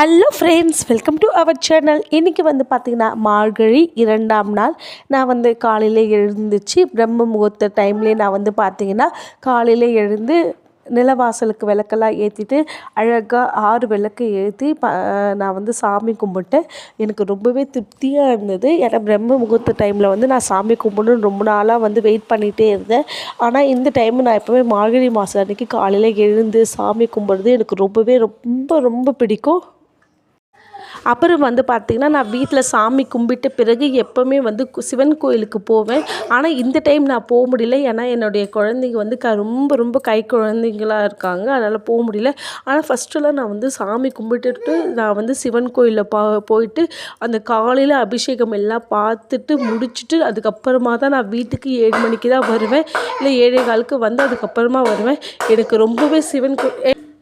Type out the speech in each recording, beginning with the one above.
Hello friends welcome to our channel இன்றைக்கி வந்து பார்த்திங்கன்னா மார்கழி இரண்டாம் நாள். நான் வந்து காலையில் எழுந்துச்சு. பிரம்ம முகூர்த்த டைம்லேயே நான் வந்து பார்த்திங்கன்னா காலையில் எழுந்து நிலவாசலுக்கு விளக்கெல்லாம் ஏற்றிட்டு அழகாக ஆறு விளக்கு ஏற்றி ப நான் வந்து சாமி கும்பிட்டேன். எனக்கு ரொம்பவே திருப்தியாக இருந்தது. ஏன்னா பிரம்ம முகூர்த்த டைமில் வந்து நான் சாமி கும்பிடணும்னு ரொம்ப நாளாக வந்து வெயிட் பண்ணிகிட்டே இருந்தேன். ஆனால் இந்த டைம் நான் எப்போவுமே மார்கழி மாதம் அன்றைக்கி காலையில் எழுந்து சாமி கும்பிட்றது எனக்கு ரொம்பவே ரொம்ப ரொம்ப பிடிக்கும். அப்புறம் வந்து பார்த்திங்கன்னா நான் வீட்டில் சாமி கும்பிட்ட பிறகு எப்போவுமே வந்து கு- சிவன் கோயிலுக்கு போவேன். ஆனால் இந்த டைம் நான் போக முடியல. ஏன்னா என்னுடைய குழந்தைங்க வந்து க ரொம்ப ரொம்ப கை குழந்தைங்களா இருக்காங்க. அதனால் போக முடியல. ஆனால் ஃபஸ்ட்டெல்லாம் நான் வந்து சாமி கும்பிட்டுட்டு நான் வந்து சிவன் கோயிலில் பா போயிட்டு அந்த காலையில் அபிஷேகம் எல்லாம் பார்த்துட்டு முடிச்சுட்டு அதுக்கப்புறமா தான் நான் வீட்டுக்கு ஏழு மணிக்கு தான் வருவேன். இல்லை ஏழே காலுக்கு வந்து அதுக்கப்புறமா வருவேன். எனக்கு ரொம்பவே சிவன் கோ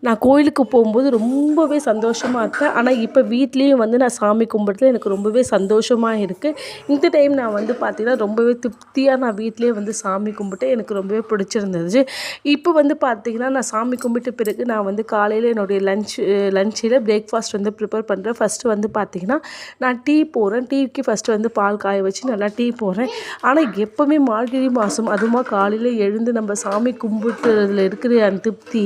நான் கோயிலுக்கு போகும்போது ரொம்பவே சந்தோஷமாக இருக்கேன் ஆனால் இப்போ வீட்லேயும் வந்து நான் சாமி கும்பிட்றதுல எனக்கு ரொம்பவே சந்தோஷமாக இருக்குது இந்த டைம் நான் வந்து பார்த்திங்கன்னா ரொம்பவே திருப்தியாக நான் வீட்டிலேயே வந்து சாமி கும்பிட்டு எனக்கு ரொம்பவே பிடிச்சிருந்துச்சு இப்போ வந்து பார்த்திங்கன்னா நான் சாமி கும்பிட்ட பிறகு நான் வந்து காலையில் என்னுடைய லஞ்ச் லஞ்சில் பிரேக்ஃபாஸ்ட் வந்து ப்ரிப்பேர் பண்ணுறேன் ஃபஸ்ட்டு வந்து பார்த்திங்கன்னா நான் டீ போடுறேன். டீக்கு ஃபஸ்ட்டு வந்து பால் காய வச்சு நல்லா டீ போடுறேன். ஆனால் எப்போவுமே மார்கழி மாதம் அதுவுமா காலையில் எழுந்து நம்ம சாமி கும்பிட்டுறதுல இருக்கிற அந்த திருப்தி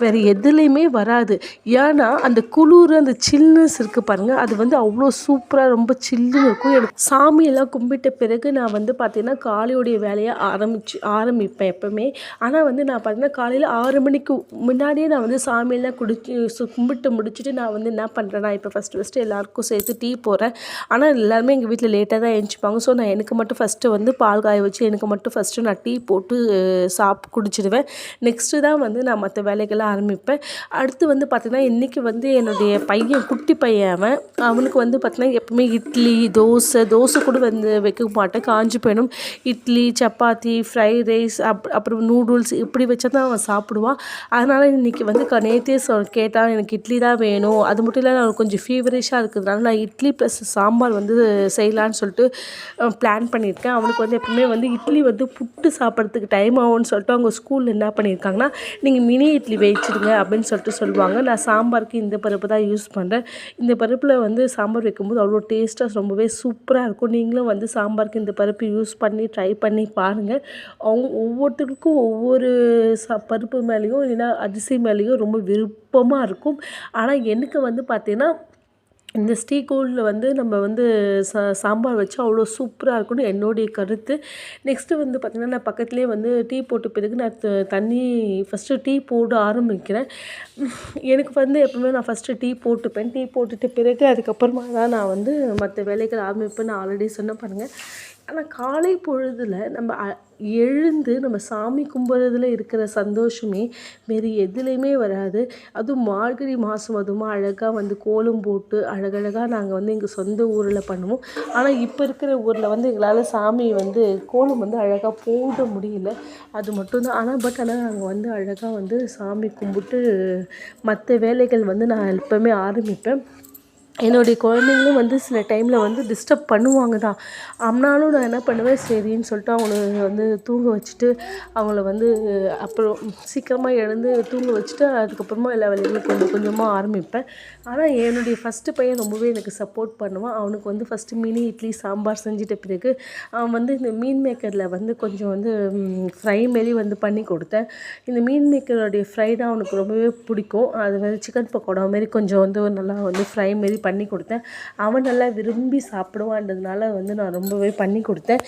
வேறு எதுலேயுமே வராது. ஏன்னா அந்த குளிர் அந்த சில்னஸ் இருக்குது பாருங்கள் அது வந்து அவ்வளோ சூப்பராக ரொம்ப சில்லுன்னு இருக்கும். எனக்கு சாமியெல்லாம் கும்பிட்ட பிறகு நான் வந்து பார்த்திங்கன்னா காலையுடைய வேலையை ஆரம்பிச்சு ஆரம்பிப்பேன் எப்போவுமே. ஆனால் வந்து நான் பார்த்தீங்கன்னா காலையில் ஆறு மணிக்கு முன்னாடியே நான் வந்து சாமியெல்லாம் குடிச்சு கும்பிட்டு முடிச்சுட்டு நான் வந்து என்ன பண்ணுறேன்னா இப்போ ஃபஸ்ட்டு ஃபஸ்ட்டு எல்லாருக்கும் சேர்த்து டீ போடுறேன். ஆனால் எல்லாருமே எங்கள் வீட்டில் லேட்டாக தான் எழுந்திப்பாங்க ஸோ நான் எனக்கு மட்டும் ஃபஸ்ட்டு வந்து பால் காய வச்சு எனக்கு மட்டும் ஃபஸ்ட்டு நான் டீ போட்டு சாப் குடிச்சிடுவேன். நெக்ஸ்ட்டு தான் வந்து நான் மற்ற வேலைகளை ஆரம்பிப்பேன். அடுத்து வந்து பார்த்திங்கன்னா இன்றைக்கி வந்து என்னுடைய பையன் குட்டி பையன் அவன். அவனுக்கு வந்து பார்த்திங்கன்னா எப்பவுமே இட்லி தோசை தோசை கூட வந்து வைக்க மாட்டேன். காஞ்சி போயிடும். Idli chapati fried rice up அப்புறம் நூடுல்ஸ் இப்படி வச்சா தான் அவன் சாப்பிடுவான். அதனால் இன்றைக்கி வந்து க- நேத்தே சொ கேட்டான் எனக்கு இட்லி தான் வேணும். அது மட்டும் இல்லை அவனுக்கு கொஞ்சம் ஃபீவரிஷாக இருக்கிறதுனால நான் இட்லி ப்ளஸ் சாம்பார் வந்து செய்யலான்னு சொல்லிட்டு பிளான் பண்ணியிருக்கேன். அவனுக்கு வந்து எப்பவுமே வந்து இட்லி வந்து புட்டு சாப்பிட்றதுக்கு டைம் ஆகும்னு சொல்லிட்டு அவங்க ஸ்கூலில் என்ன பண்ணியிருக்காங்கன்னா நீங்கள் மினி இட்லி வச்சுடுங்க அப்படின்னு அப்படின்னு சொல்லிட்டு சொல்லுவாங்க. நான் சாம்பாருக்கு இந்த பருப்பு தான் யூஸ் பண்ணுறேன் இந்த பருப்பில் வந்து சாம்பார் வைக்கும்போது அவ்வளோ டேஸ்ட்டாக ரொம்பவே சூப்பராக இருக்கும். நீங்களும் வந்து சாம்பாருக்கு இந்த பருப்பு யூஸ் பண்ணி ட்ரை பண்ணி பாருங்கள் அவங்க ஒவ்வொருத்தருக்கும் ஒவ்வொரு ச பருப்பு மேலேயும் இல்லைன்னா அரிசி மேலேயும் ரொம்ப விருப்பமாக இருக்கும். ஆனால் எனக்கு வந்து பார்த்திங்கன்னா இந்த ஸ்ரீகோலில் வந்து நம்ம வந்து சா சாம்பார் வச்சு அவ்வளோ சூப்பராக இருக்கும்னு என்னுடைய கருத்து. நெக்ஸ்ட்டு வந்து பார்த்திங்கன்னா நான் பக்கத்துலேயே வந்து டீ போட்ட பிறகு நான் த- தண்ணி ஃபஸ்ட்டு டீ போட ஆரம்பிக்கிறேன். எனக்கு வந்து எப்பவுமே நான் ஃபஸ்ட்டு டீ போட்டுப்பேன். டீ போட்டுட்டு பிறகு அதுக்கப்புறமா தான் நான் வந்து மற்ற வேலைகள் ஆரம்பிப்பேன் நான் ஆல்ரெடி சொன்ன பாருங்கள் ஆனால் காலை பொழுதில் நம்ம எழுந்து நம்ம சாமி கும்பிட்றதுல இருக்கிற சந்தோஷமே வேறு எதுலேயுமே வராது. அதுவும் மார்கழி மாதம் அதுமா அழகாக வந்து கோலம் போட்டு அழகழகாக நாங்கள் வந்து எங்கள் சொந்த ஊரில் பண்ணுவோம். ஆனால் இப்போ இருக்கிற ஊரில் வந்து எங்களால் சாமி வந்து கோலம் வந்து அழகாக போட முடியல. அது மட்டும்தான் ஆனால் பட் ஆனால் நாங்கள் வந்து அழகாக வந்து சாமி கும்பிட்டு மற்ற வேலைகள் வந்து நான் எப்போவுமே ஆரம்பிப்பேன். என்னுடைய குழந்தைங்களும் வந்து சில டைமில் வந்து டிஸ்டர்ப் பண்ணுவாங்க தான். ஆனாலும் நான் என்ன பண்ணுவேன் சரின்னு சொல்லிட்டு அவங்கள வந்து தூங்க வச்சுட்டு அவங்கள வந்து அப்புறம் சீக்கிரமாக எழுந்து தூங்க வச்சுட்டு அதுக்கப்புறமா எல்லா வேலைகளும் கொஞ்சம் கொஞ்சமாக ஆரம்பிப்பேன். ஆனால் என்னுடைய ஃபஸ்ட்டு பையன் ரொம்பவே எனக்கு சப்போர்ட் பண்ணுவான். அவனுக்கு வந்து ஃபஸ்ட்டு மினி இட்லி சாம்பார் செஞ்சிட்ட பிறகு அவன் வந்து இந்த மீன் மேக்கரில் வந்து கொஞ்சம் வந்து ஃப்ரை மாரி வந்து பண்ணி கொடுத்தேன். இந்த மீன் மேக்கருடைய ஃப்ரை தான் அவனுக்கு ரொம்பவே பிடிக்கும். அது வந்து சிக்கன் பக்கோடா மாரி கொஞ்சம் வந்து நல்லா வந்து ஃப்ரை மாரி பண்ணி கொடுத்தேன். அவன் நல்லா விரும்பி சாப்பிடுவான்றதுனால வந்து நான் ரொம்பவே பண்ணி கொடுத்தேன்.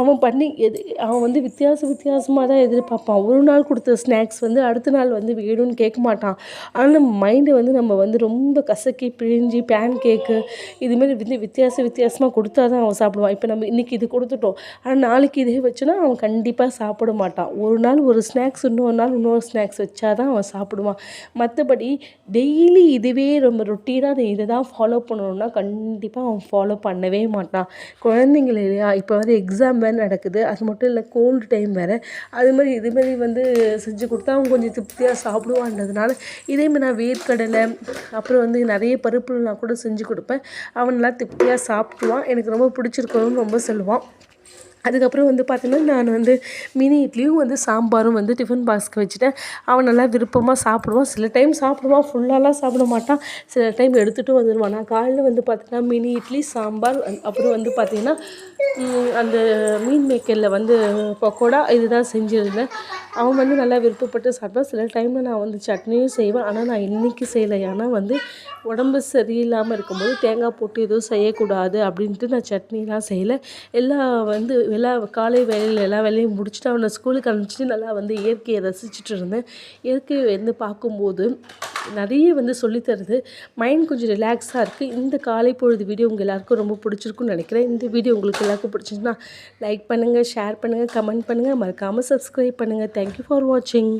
அவன் பண்ணி எது அவன் வந்து வித்தியாச வித்தியாசமாக தான் எதிர்பார்ப்பான். ஒரு நாள் கொடுத்த ஸ்நாக்ஸ் வந்து அடுத்த நாள் வந்து வேணும்னு கேட்க மாட்டான். ஆனால் நம்ம மைண்டை வந்து நம்ம வந்து ரொம்ப கசக்கி பிழிஞ்சு பேன் கேக்கு இதுமாரி வந்து வித்தியாச வித்தியாசமாக கொடுத்தா தான் அவன் சாப்பிடுவான். இப்போ நம்ம இன்றைக்கி இது கொடுத்துட்டோம். ஆனால் நாளைக்கு இதே வச்சோன்னா அவன் கண்டிப்பாக சாப்பிட மாட்டான். ஒரு நாள் ஒரு ஸ்நாக்ஸ் இன்னொரு நாள் இன்னொரு ஸ்நாக்ஸ் வச்சா தான் அவன் சாப்பிடுவான். மற்றபடி டெய்லி இதுவே ரொம்ப ரொட்டீனாக நீ இதை தான் ஃபாலோ பண்ணணும்னா கண்டிப்பாக அவன் ஃபாலோ பண்ணவே மாட்டான். குழந்தைங்கள இல்லையா? இப்போ வந்து எக்ஸாம் வேறு நடக்குது. அது மட்டும் இல்லை கோல்டு டைம் வேறு. அது மாதிரி இது மாதிரி வந்து செஞ்சு கொடுத்தா அவன் கொஞ்சம் திருப்தியாக சாப்பிடுவான்றதுனால இதேமாதிரி நான் வேர்க்கடலை அப்புறம் வந்து நிறைய பருப்புலாம் கூட செஞ்சு கொடுப்பேன். அவன் நல்லா திருப்தியாக சாப்பிடுவான். எனக்கு ரொம்ப பிடிச்சிருக்கணும்னு ரொம்ப சொல்லுவான். அதுக்கப்புறம் வந்து பார்த்தீங்கன்னா நான் வந்து மினி இட்லியும் வந்து சாம்பாரும் வந்து டிஃபன் பாக்ஸ்க்கு வச்சுட்டேன். அவன் நல்லா விருப்பமாக சாப்பிடுவான். சில டைம் சாப்பிடுவான். ஃபுல்லாலாம் சாப்பிட மாட்டான். சில டைம் எடுத்துகிட்டு வந்துடுவான் நான் காலையில் வந்து பார்த்தீங்கன்னா மினி இட்லி சாம்பார் அ- அப்புறம் வந்து பார்த்தீங்கன்னா அந்த மீன் மேக்கரில் வந்து பக்கோடா இதுதான் செஞ்சுருந்தேன். அவன் வந்து நல்லா விருப்பப்பட்டு சாப்பிட்டான் சில டைமில் நான் வந்து சட்னியும் செய்வேன். ஆனால் நான் இன்றைக்கி செய்யலை. ஏன்னா வந்து உடம்பு சரியில்லாமல் இருக்கும்போது தேங்காய் போட்டு எதுவும் செய்யக்கூடாது அப்படின்ட்டு நான் சட்னிலாம் செய்யலை. எல்லாம் வந்து எல்லா காலை வேலையில் எல்லா வேலையும் முடிச்சுட்டு அவனை ஸ்கூலுக்கு அனுப்பிச்சிட்டு நல்லா வந்து இயற்கையை ரசிச்சுட்டு இருந்தேன். இயற்கையை வந்து பார்க்கும்போது நிறைய வந்து சொல்லித்தருது மைண்ட் கொஞ்சம் ரிலாக்ஸாக இருக்குது இந்த காலை பொழுது வீடியோ உங்கள் எல்லாருக்கும் ரொம்ப பிடிச்சிருக்குன்னு நினைக்கிறேன். இந்த வீடியோ உங்களுக்கு எல்லாருக்கும் பிடிச்சிருந்துச்சுன்னா லைக் பண்ணுங்கள் ஷேர் பண்ணுங்கள் கமெண்ட் பண்ணுங்கள் மறக்காமல் சப்ஸ்கிரைப் பண்ணுங்கள் தேங்க்யூ ஃபார் வாட்சிங்